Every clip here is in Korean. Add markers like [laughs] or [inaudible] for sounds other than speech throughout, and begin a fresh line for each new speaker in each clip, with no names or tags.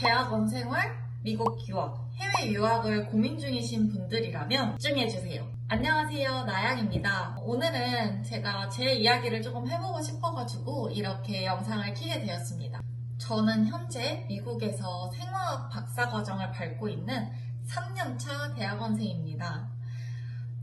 대학원 생활, 미국 유학, 해외 유학을 고민 중이신 분들이라면 집중해주세요. 안녕하세요, 나양입니다. 오늘은 제가 제 이야기를 조금 해보고 싶어가지고 이렇게 영상을 키게 되었습니다. 저는 현재 미국에서 생화학 박사과정을 밟고 있는 3년차 대학원생입니다.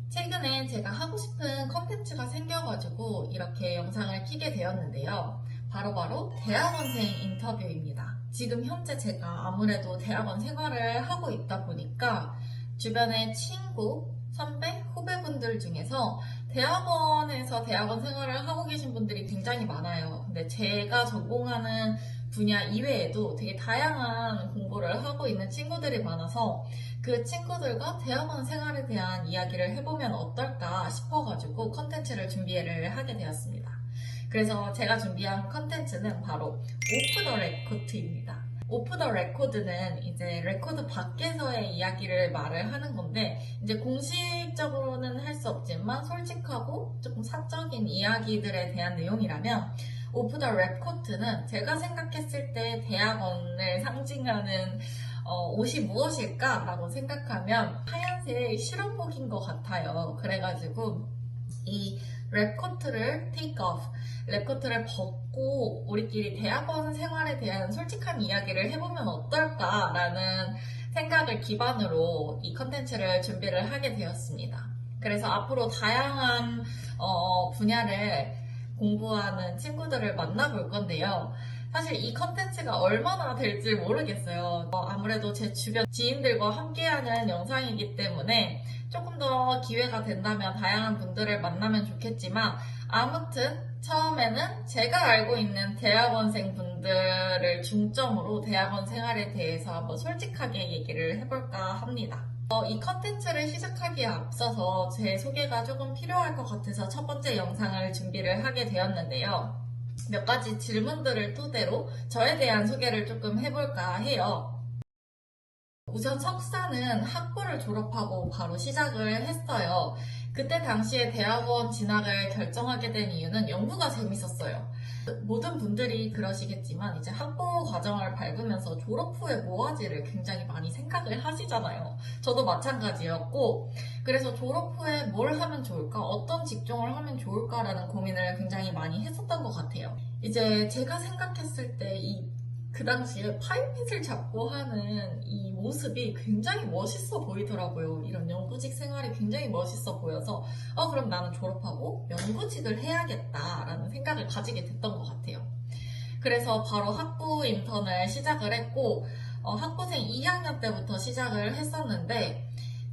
최근에 제가 하고 싶은 컨텐츠가 생겨가지고 이렇게 영상을 키게 되었는데요. 바로바로 대학원생 인터뷰입니다. 지금 현재 제가 아무래도 대학원 생활을 하고 있다 보니까 주변에 친구, 선배, 후배분들 중에서 대학원에서 대학원 생활을 하고 계신 분들이 굉장히 많아요. 근데 제가 전공하는 분야 이외에도 되게 다양한 공부를 하고 있는 친구들이 많아서 그 친구들과 대학원 생활에 대한 이야기를 해보면 어떨까 싶어가지고 컨텐츠를 준비를 하게 되었습니다. 그래서 제가 준비한 컨텐츠는 바로 오프 더 레코드입니다. 오프 더 레코드는 이제 레코드 밖에서의 이야기를 말을 하는 건데 이제 공식적으로는 할 수 없지만 솔직하고 조금 사적인 이야기들에 대한 내용이라면 오프 더 레코드는 제가 생각했을 때 대학원을 상징하는 어, 옷이 무엇일까 라고 생각하면 하얀색 실험복인 것 같아요. 그래가지고 이 랩코트를 take off, 랩코트를 벗고 우리끼리 대학원 생활에 대한 솔직한 이야기를 해보면 어떨까라는 생각을 기반으로 이 컨텐츠를 준비를 하게 되었습니다. 그래서 앞으로 다양한 어, 분야를 공부하는 친구들을 만나볼 건데요. 사실 이 컨텐츠가 얼마나 될지 모르겠어요. 어, 아무래도 제 주변 지인들과 함께하는 영상이기 때문에 조금 더 기회가 된다면 다양한 분들을 만나면 좋겠지만 아무튼 처음에는 제가 알고 있는 대학원생 분들을 중점으로 대학원 생활에 대해서 한번 솔직하게 얘기를 해볼까 합니다. 어, 이 컨텐츠를 시작하기에 앞서서 제 소개가 조금 필요할 것 같아서 첫 번째 영상을 준비를 하게 되었는데요. 몇 가지 질문들을 토대로 저에 대한 소개를 조금 해볼까 해요. 우선 석사는 학부를 졸업하고 바로 시작을 했어요. 그때 당시에 대학원 진학을 결정하게 된 이유는 연구가 재밌었어요. 모든 분들이 그러시겠지만 이제 학부 과정을 밟으면서 졸업 후에 뭐 하지를 굉장히 많이 생각을 하시잖아요. 저도 마찬가지였고 그래서 졸업 후에 뭘 하면 좋을까? 어떤 직종을 하면 좋을까라는 고민을 굉장히 많이 했었던 것 같아요. 이제 제가 생각했을 때이 그 당시에 파이빗을 잡고 하는 이 모습이 굉장히 멋있어 보이더라고요. 이런 연구직 생활이 굉장히 멋있어 보여서 어 그럼 나는 졸업하고 연구직을 해야겠다라는 생각을 가지게 됐던 것 같아요. 그래서 바로 학부 인턴을 시작을 했고 어, 학부생 2학년 때부터 시작을 했었는데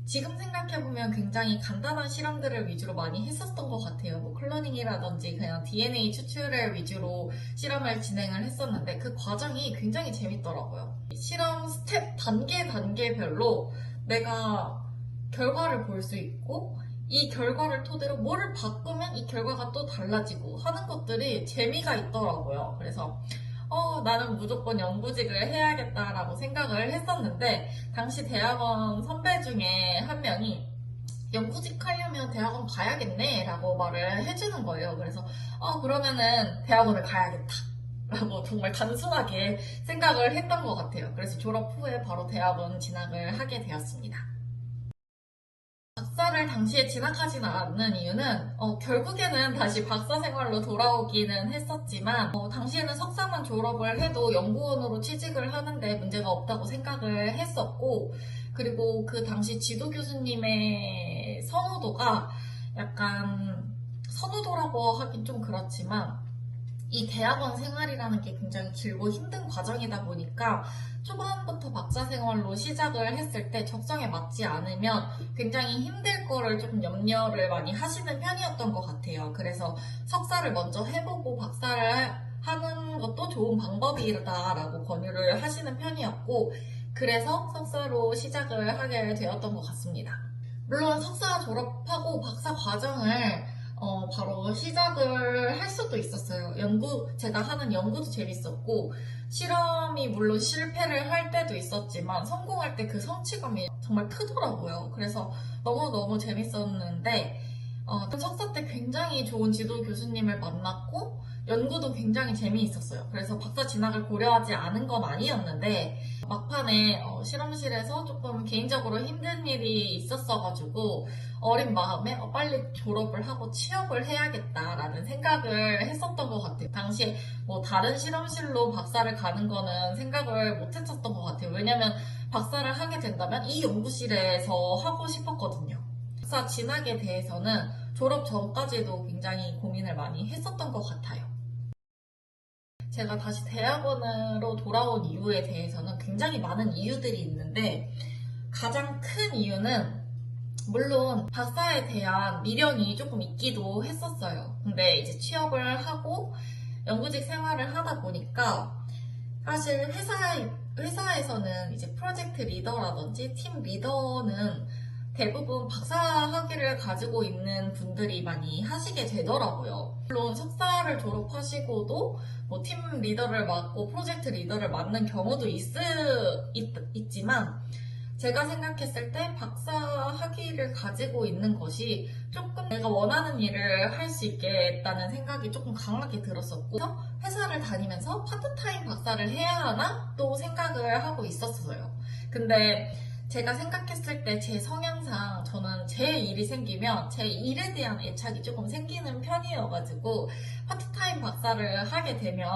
지금 생각해보면 굉장히 간단한 실험들을 위주로 많이 했었던 것 같아요. 뭐 클로닝이라든지 그냥 DNA 추출을 위주로 실험을 진행을 했었는데 그 과정이 굉장히 재밌더라고요. 실험 스텝 단계 단계별로 내가 결과를 볼 수 있고 이 결과를 토대로 뭐를 바꾸면 이 결과가 또 달라지고 하는 것들이 재미가 있더라고요. 그래서 어, 나는 무조건 연구직을 해야겠다라고 생각을 했었는데, 당시 대학원 선배 중에 한 명이, 연구직 하려면 대학원 가야겠네, 라고 말을 해주는 거예요. 그래서, 어, 그러면은 대학원을 가야겠다. 라고 정말 단순하게 생각을 했던 것 같아요. 그래서 졸업 후에 바로 대학원 진학을 하게 되었습니다. 박사를 당시에 진학하지는 않는 이유는 어, 결국에는 다시 박사 생활로 돌아오기는 했었지만 어, 당시에는 석사만 졸업을 해도 연구원으로 취직을 하는데 문제가 없다고 생각을 했었고 그리고 그 당시 지도 교수님의 선호도가 약간 선호도라고 하긴 좀 그렇지만 이 대학원 생활이라는 게 굉장히 길고 힘든 과정이다 보니까 초반부터 박사 생활로 시작을 했을 때 적성에 맞지 않으면 굉장히 힘들 거를 조금 염려를 많이 하시는 편이었던 것 같아요. 그래서 석사를 먼저 해보고 박사를 하는 것도 좋은 방법이다라고 권유를 하시는 편이었고 그래서 석사로 시작을 하게 되었던 것 같습니다. 물론 석사 졸업하고 박사 과정을 어, 바로 시작을 할 수도 있었어요. 연구, 제가 하는 연구도 재밌었고, 실험이 물론 실패를 할 때도 있었지만, 성공할 때 그 성취감이 정말 크더라고요. 그래서 너무너무 재밌었는데, 어, 석사 때 굉장히 좋은 지도 교수님을 만났고, 연구도 굉장히 재미있었어요. 그래서 박사 진학을 고려하지 않은 건 아니었는데, 막판에 어, 실험실에서 조금 개인적으로 힘든 일이 있었어가지고 어린 마음에 어, 빨리 졸업을 하고 취업을 해야겠다라는 생각을 했었던 것 같아요. 당시에 뭐 다른 실험실로 박사를 가는 거는 생각을 못 했었던 것 같아요. 왜냐면 박사를 하게 된다면 이 연구실에서 하고 싶었거든요. 박사 진학에 대해서는 졸업 전까지도 굉장히 고민을 많이 했었던 것 같아요. 제가 다시 대학원으로 돌아온 이유에 대해서는 굉장히 많은 이유들이 있는데 가장 큰 이유는 물론 박사에 대한 미련이 조금 있기도 했었어요. 근데 이제 취업을 하고 연구직 생활을 하다 보니까 사실 회사, 회사에서는 이제 프로젝트 리더라든지 팀 리더는 대부분 박사 학위를 가지고 있는 분들이 많이 하시게 되더라고요. 물론 석사를 졸업하시고도 뭐 팀 리더를 맡고 프로젝트 리더를 맡는 경우도 있, 있, 지만 제가 생각했을 때 박사 학위를 가지고 있는 것이 조금 내가 원하는 일을 할 수 있겠다는 생각이 조금 강하게 들었었고 회사를 다니면서 파트타임 박사를 해야 하나 또 생각을 하고 있었어요. 근데 제가 생각했을 때 제 성향상 저는 제 일이 생기면 제 일에 대한 애착이 조금 생기는 편이어가지고 파트타임 박사를 하게 되면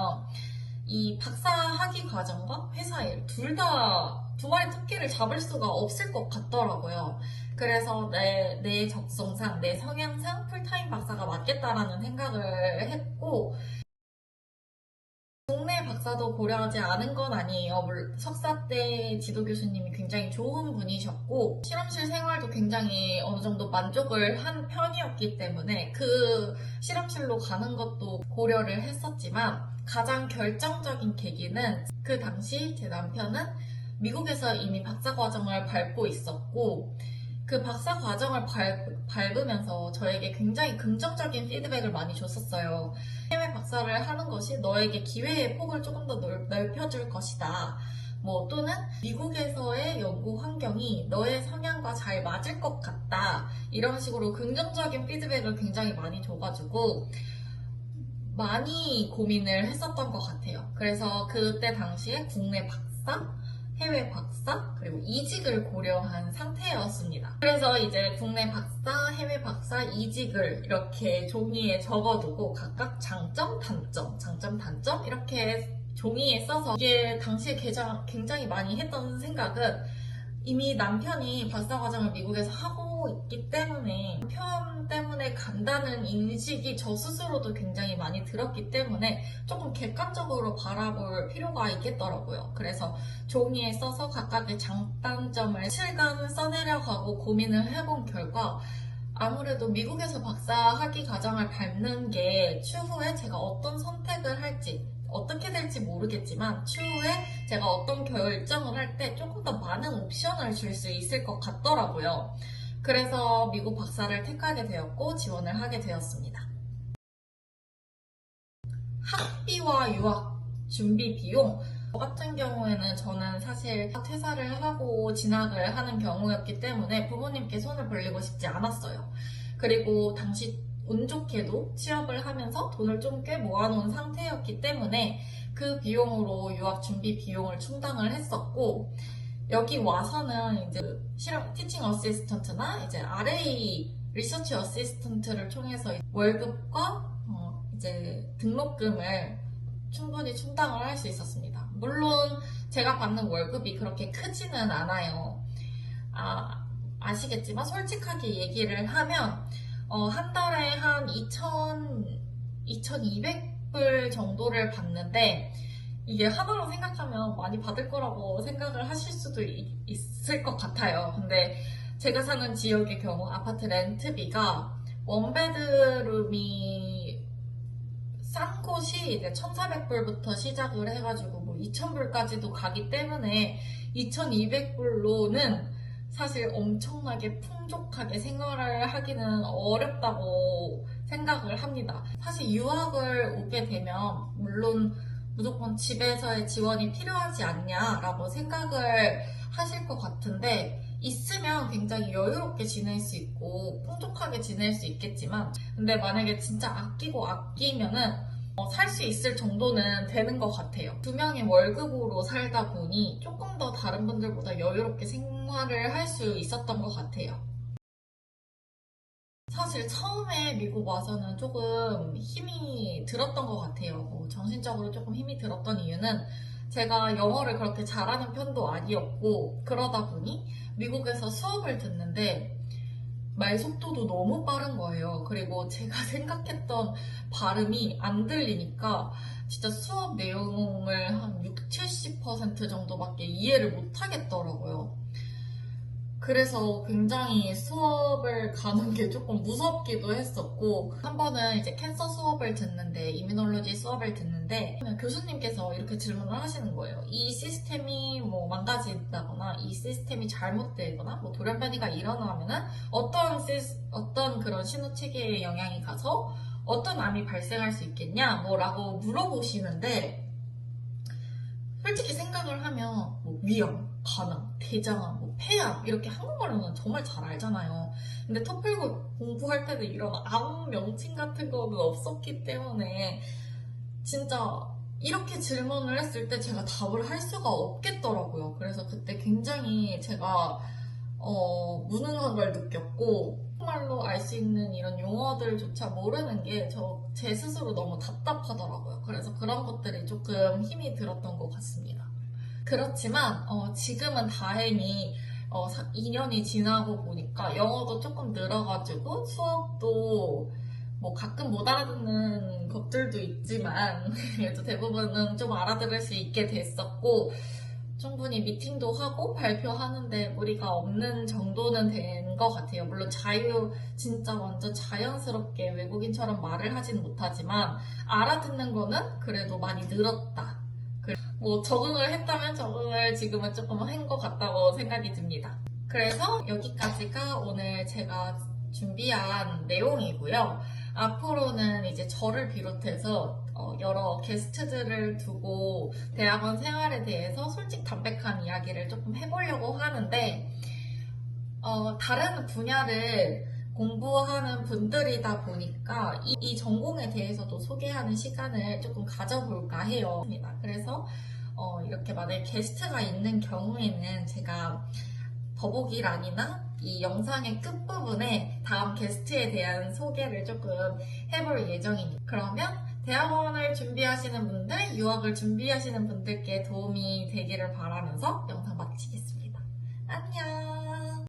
이 박사 학위 과정과 회사 일 둘 다 두 마리 토끼를 잡을 수가 없을 것 같더라고요. 그래서 내, 내 적성상, 내 성향상 풀타임 박사가 맞겠다라는 생각을 했고, 국내 박사도 고려하지 않은 건 아니에요. 물- 석사 때 지도 교수님이 굉장히 좋은 분이셨고, 실험실 생활도 굉장히 어느 정도 만족을 한 편이었기 때문에 그 실험실로 가는 것도 고려를 했었지만, 가장 결정적인 계기는 그 당시 제 남편은 미국에서 이미 박사 과정을 밟고 있었고, 그 박사 과정을 밟, 밟으면서 저에게 굉장히 긍정적인 피드백을 많이 줬었어요. 해외 박사를 하는 것이 너에게 기회의 폭을 조금 더 넓, 넓혀줄 것이다. 뭐 또는 미국에서의 연구 환경이 너의 성향과 잘 맞을 것 같다. 이런 식으로 긍정적인 피드백을 굉장히 많이 줘가지고 많이 고민을 했었던 것 같아요. 그래서 그때 당시에 국내 박사, 해외 박사, 그리고 이직을 고려한 상태였습니다. 그래서 이제 국내 박사, 해외 박사, 이직을 이렇게 종이에 적어두고 각각 장점, 단점, 장점, 단점 이렇게 종이에 써서 이게 당시에 굉장히, 많이 했던 생각은 이미 남편이 박사 과정을 미국에서 하고 있기 때문에 남편 때문에 간다는 인식이 저 스스로도 굉장히 많이 들었기 때문에 조금 객관적으로 바라볼 필요가 있겠더라고요. 그래서 종이에 써서 각각의 장단점을 실감 써내려가고 고민을 해본 결과 아무래도 미국에서 박사 학위 과정을 밟는 게 추후에 제가 어떤 선택을 할지 어떻게 될지 모르겠지만 추후에 제가 어떤 결정을 할 때 조금 더 많은 옵션을 줄 수 있을 것 같더라고요. 그래서 미국 박사를 택하게 되었고 지원을 하게 되었습니다. 학비와 유학 준비 비용 저 같은 경우에는 저는 사실 퇴사를 하고 진학을 하는 경우였기 때문에 부모님께 손을 벌리고 싶지 않았어요. 그리고 당시 운 좋게도 취업을 하면서 돈을 좀 꽤 모아놓은 상태였기 때문에 그 비용으로 유학 준비 비용을 충당을 했었고 여기 와서는 이제 실험 티칭 어시스턴트나 이제 RA 리서치 어시스턴트를 통해서 월급과 어, 이제 등록금을 충분히 충당을 할 수 있었습니다. 물론 제가 받는 월급이 그렇게 크지는 않아요. 아, 아시겠지만 솔직하게 얘기를 하면 어, 한 달에 한 2,000, 2,200불 정도를 받는데 이게 하나로 생각하면 많이 받을 거라고 생각을 하실 수도 있, 있을 것 같아요. 근데 제가 사는 지역의 경우 아파트 렌트비가 원베드룸이 싼 곳이 이제 1,400불부터 시작을 해가지고 뭐 2,000불까지도 가기 때문에 2,200불로는 사실 엄청나게 풍족하게 생활을 하기는 어렵다고 생각을 합니다. 사실 유학을 오게 되면 물론 무조건 집에서의 지원이 필요하지 않냐라고 생각을 하실 것 같은데 있으면 굉장히 여유롭게 지낼 수 있고 풍족하게 지낼 수 있겠지만 근데 만약에 진짜 아끼고 아끼면은 살수 있을 정도는 되는 것 같아요. 두 명이 월급으로 살다 보니 조금 더 다른 분들보다 여유롭게 생활을 할 수 있었던 것 같아요. 사실 처음에 미국 와서는 조금 힘이 들었던 것 같아요. 뭐 정신적으로 조금 힘이 들었던 이유는 제가 영어를 그렇게 잘하는 편도 아니었고 그러다 보니 미국에서 수업을 듣는데 말 속도도 너무 빠른 거예요. 그리고 제가 [laughs] 생각했던 발음이 안 들리니까 진짜 수업 내용을 한 6, 70% 정도밖에 이해를 못 하겠더라고요. 그래서 굉장히 수업을 가는 게 조금 무섭기도 했었고 한 번은 이제 캔서 수업을 듣는데 이뮤놀로지 수업을 듣는데 교수님께서 이렇게 질문을 하시는 거예요. 이 시스템이 뭐 망가진다거나 이 시스템이 잘못되거나 뭐 돌연변이가 일어나면은 어떤 시스, 어떤 그런 신호 체계에 영향이 가서 어떤 암이 발생할 수 있겠냐 뭐라고 물어보시는데 솔직히 생각을 하면 뭐 위암, 간암, 대장암, 뭐 폐암 이렇게 한국말로는 정말 잘 알잖아요. 근데 토플 공부할 때는 이런 암 명칭 같은 거는 없었기 때문에 진짜 이렇게 질문을 했을 때 제가 답을 할 수가 없겠더라고요. 그래서 그때 굉장히 제가 어, 무능한 걸 느꼈고 정말로 알 수 있는 이런 용어들조차 모르는 게 저 제 스스로 너무 답답하더라고요. 그래서 그런 것들이 조금 힘이 들었던 것 같습니다. 그렇지만 어, 지금은 다행히 어, 2년이 지나고 보니까 영어도 조금 늘어가지고 수업도 뭐 가끔 못 알아듣는 것들도 있지만 [laughs] 그래도 대부분은 좀 알아들을 수 있게 됐었고 충분히 미팅도 하고 발표하는데 무리가 없는 정도는 된 것 같아요. 물론 자유, 진짜 완전 자연스럽게 외국인처럼 말을 하진 못하지만 알아듣는 거는 그래도 많이 늘었다. 그- 뭐 적응을 했다면 적응을 지금은 조금 한 것 같다고 생각이 듭니다. 그래서 여기까지가 오늘 제가 준비한 내용이고요. 앞으로는 이제 저를 비롯해서 어, 여러 게스트들을 두고 대학원 생활에 대해서 솔직 담백한 이야기를 조금 해보려고 하는데 어, 다른 분야를 공부하는 분들이다 보니까 이, 이 전공에 대해서도 소개하는 시간을 조금 가져볼까 해요. 그래서 어, 이렇게 만약에 게스트가 있는 경우에는 제가 더보기란이나 이 영상의 끝부분에 다음 게스트에 대한 소개를 조금 해볼 예정입니다. 그러면 대학원을 준비하시는 분들, 유학을 준비하시는 분들께 도움이 되기를 바라면서 영상 마치겠습니다. 안녕!